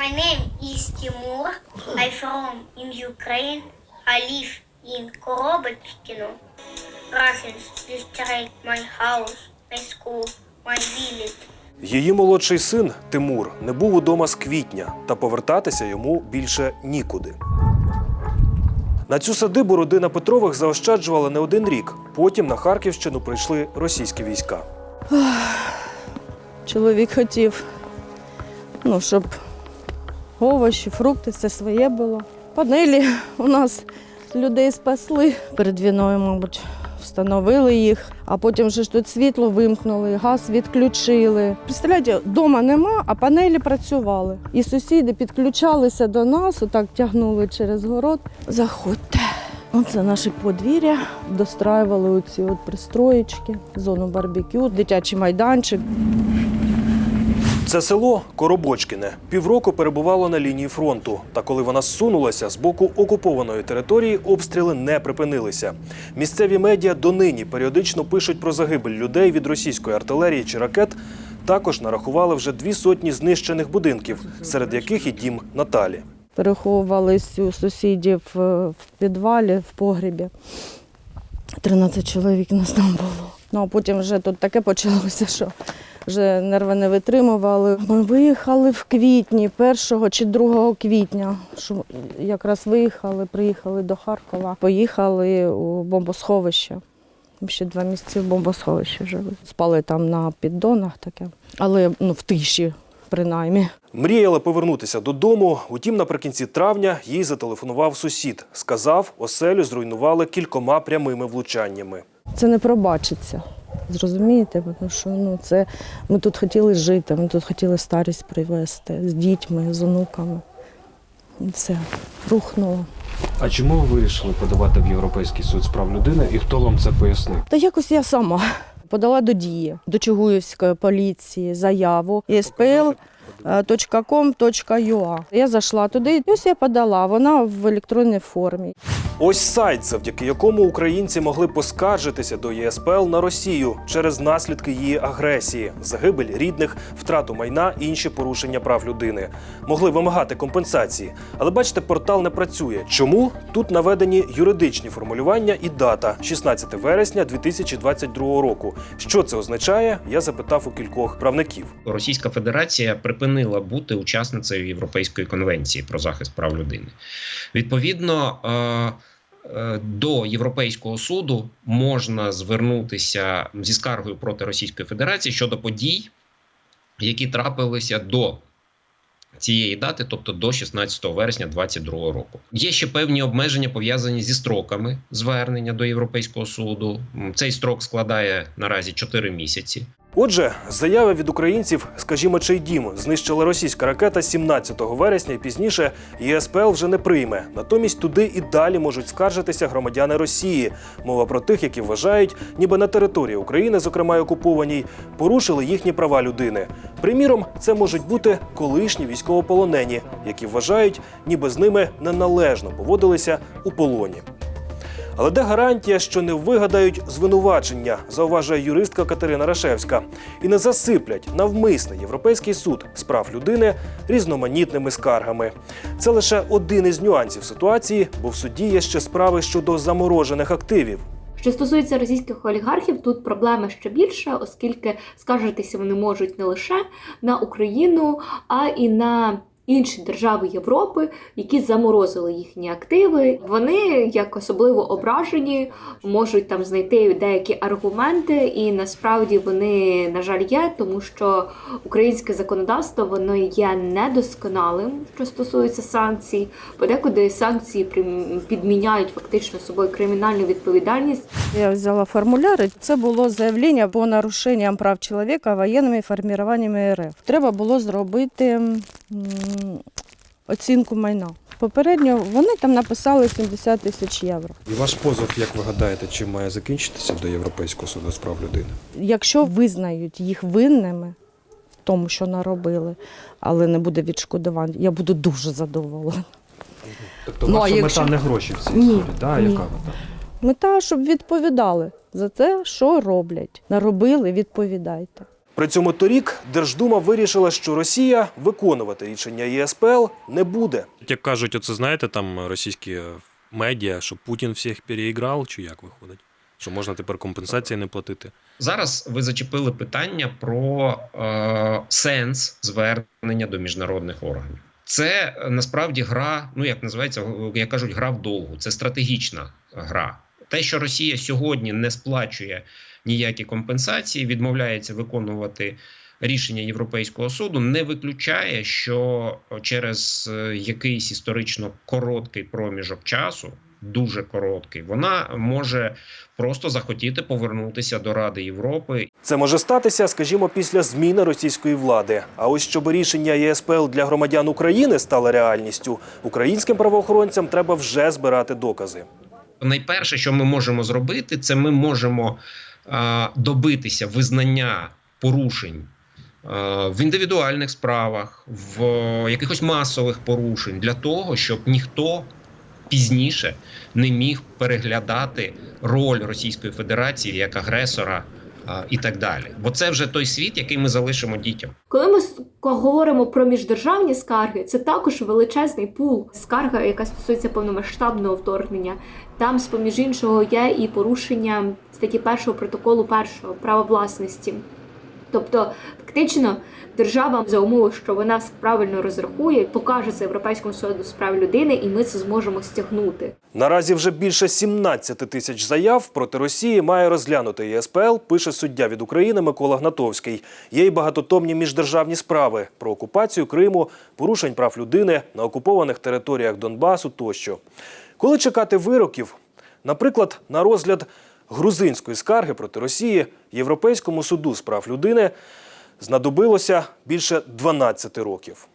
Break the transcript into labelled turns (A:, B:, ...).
A: My name is Timur. I from in Ukraine. I live in Korobochkino. Russians destroyed my house, my school, my village.
B: Її молодший син Тимур не був удома з квітня, та повертатися йому більше нікуди. На цю садибу родина Петрових заощаджувала не один рік. Потім на Харківщину прийшли російські війська.
C: Чоловік хотів, ну, щоб овочі, фрукти, все своє було. Панелі у нас людей спасли. Перед війною, мабуть, встановили їх, а потім вже ж тут світло вимкнули, газ відключили. Представляєте, вдома нема, а панелі працювали. І сусіди підключалися до нас, отак тягнули через город. Заходьте. Оце наше подвір'я. Достраювали оці от пристроєчки, зону барбекю, дитячий майданчик.
B: Це село Коробочкине півроку перебувало на лінії фронту. Та коли вона зсунулася з боку окупованої території, обстріли не припинилися. Місцеві медіа донині періодично пишуть про загибель людей від російської артилерії чи ракет. Також нарахували вже дві сотні знищених будинків, серед яких і дім Наталі.
C: Переховувались у сусідів е, в підвалі, в погрібі. 13 чоловік нас там було. Ну а потім вже тут таке почалося, що вже нерви не витримували. Ми виїхали в квітні, 1 чи 2 квітня. Якраз виїхали, приїхали до Харкова, поїхали у бомбосховище. Ще два місяці в бомбосховищі жили. Спали там на піддонах таке, але ну, в тиші, принаймні.
B: Мріяла повернутися додому. Утім, наприкінці травня їй зателефонував сусід. Сказав, оселю зруйнували кількома прямими влучаннями.
C: Це не пробачиться. Зрозумієте, тому що ну, це, ми тут хотіли жити, ми тут хотіли старість привезти з дітьми, з онуками. Все, рухнуло.
D: А чому ви вирішили подавати в Європейський суд з прав людини і хто вам це пояснив?
C: Та якось я сама подала до дії, до Чугуївської поліції заяву espl.com.ua. Я зайшла туди, і ось я подала, вона в електронній формі.
B: Ось сайт, завдяки якому українці могли поскаржитися до ЄСПЛ на Росію через наслідки її агресії, загибель рідних, втрату майна інші порушення прав людини. Могли вимагати компенсації. Але бачите, портал не працює. Чому? Тут наведені юридичні формулювання і дата 16 вересня 2022 року. Що це означає? Я запитав у кількох правників.
E: Російська Федерація припинила бути учасницею Європейської конвенції про захист прав людини. Відповідно, е, е, до Європейського суду можна звернутися зі скаргою проти Російської Федерації щодо подій, які трапилися до. Цієї дати, тобто до 16 вересня 2022 року, є ще певні обмеження пов'язані зі строками звернення до Європейського суду. Цей строк складає наразі 4 місяці.
B: Отже, заяви від українців, скажімо, чий дім знищила російська ракета 17 вересня і пізніше ЄСПЛ вже не прийме. Натомість туди і далі можуть скаржитися громадяни Росії. Мова про тих, які вважають, ніби на території України, зокрема окупованій, порушили їхні права людини. Приміром, це можуть бути колишні військовополонені, які вважають, ніби з ними неналежно поводилися у полоні. Але де гарантія, що не вигадають звинувачення, зауважує юристка Катерина Рашевська, і не засиплять навмисне Європейський суд з прав людини різноманітними скаргами. Це лише один із нюансів ситуації, бо в суді є ще справи щодо заморожених активів.
F: Що стосується російських олігархів, тут проблема ще більша, оскільки скаржитися вони можуть не лише на Україну, а і на інші держави Європи, які заморозили їхні активи. Вони, як особливо ображені, можуть там знайти деякі аргументи, і насправді вони, на жаль, є, тому що українське законодавство воно є недосконалим, що стосується санкцій. Подекуди санкції підміняють фактично собою кримінальну відповідальність.
C: Я взяла формуляри. Це було заявлення по нарушенням прав чоловіка воєнними формуваннями РФ. Треба було зробити оцінку майна. Попередньо вони там написали 70 тисяч євро.
D: І ваш позов, як ви гадаєте, чим має закінчитися до Європейського суду з прав людини?
C: Якщо визнають їх винними в тому, що наробили, але не буде відшкодувань, я буду дуже задоволена.
D: Тобто
C: Ну, а
D: ваша
C: якщо-
D: мета не гроші в цій
C: Ні,
D: історії, да?
C: ні.
D: яка мета?
C: Мета, щоб відповідали за те, що роблять. Наробили, відповідайте.
B: При цьому торік Держдума вирішила, що Росія виконувати рішення ЄСПЛ не буде.
G: Як кажуть, оце знаєте, там російські е, медіа, що Путін всіх переіграв, чи як виходить? Що можна тепер компенсації не платити?
E: Зараз ви зачепили питання про е, сенс звернення до міжнародних органів. Це е, насправді гра, ну як називається, як кажуть, гра вдовгу. Це стратегічна гра. Те, що Росія сьогодні не сплачує ніякі компенсації, відмовляється виконувати рішення Європейського суду, не виключає, що через е, якийсь історично короткий проміжок часу, дуже короткий, вона може просто захотіти повернутися до Ради Європи
B: Це може статися, скажімо, після зміни російської влади. А ось щоб рішення ЄСПЛ для громадян України стало реальністю, українським правоохоронцям треба вже збирати докази.
E: найперше, що ми можемо зробити, це ми можемо добитися визнання порушень в індивідуальних справах, в якихось масових порушень для того, щоб ніхто пізніше не міг переглядати роль Російської Федерації як агресора і так далі. Бо це вже той світ, який ми залишимо дітям.
F: Коли ми говоримо про міждержавні скарги, це також величезний пул. Скарга, яка стосується повномасштабного вторгнення. Там, з поміж іншого, є і порушення статті першого протоколу першого права власності. Тобто, фактично, держава за умови, що вона правильно розрахує, покаже це Європейському суду з прав людини, і ми це зможемо стягнути.
B: Наразі вже більше 17 тисяч заяв проти Росії має розглянути ЄСПЛ, пише суддя від України Микола Гнатовський. Є й багатотомні міждержавні справи про окупацію Криму, порушень прав людини на окупованих територіях Донбасу тощо. Коли чекати вироків, наприклад, на розгляд грузинської скарги проти Росії Європейському суду з прав людини знадобилося більше 12 років.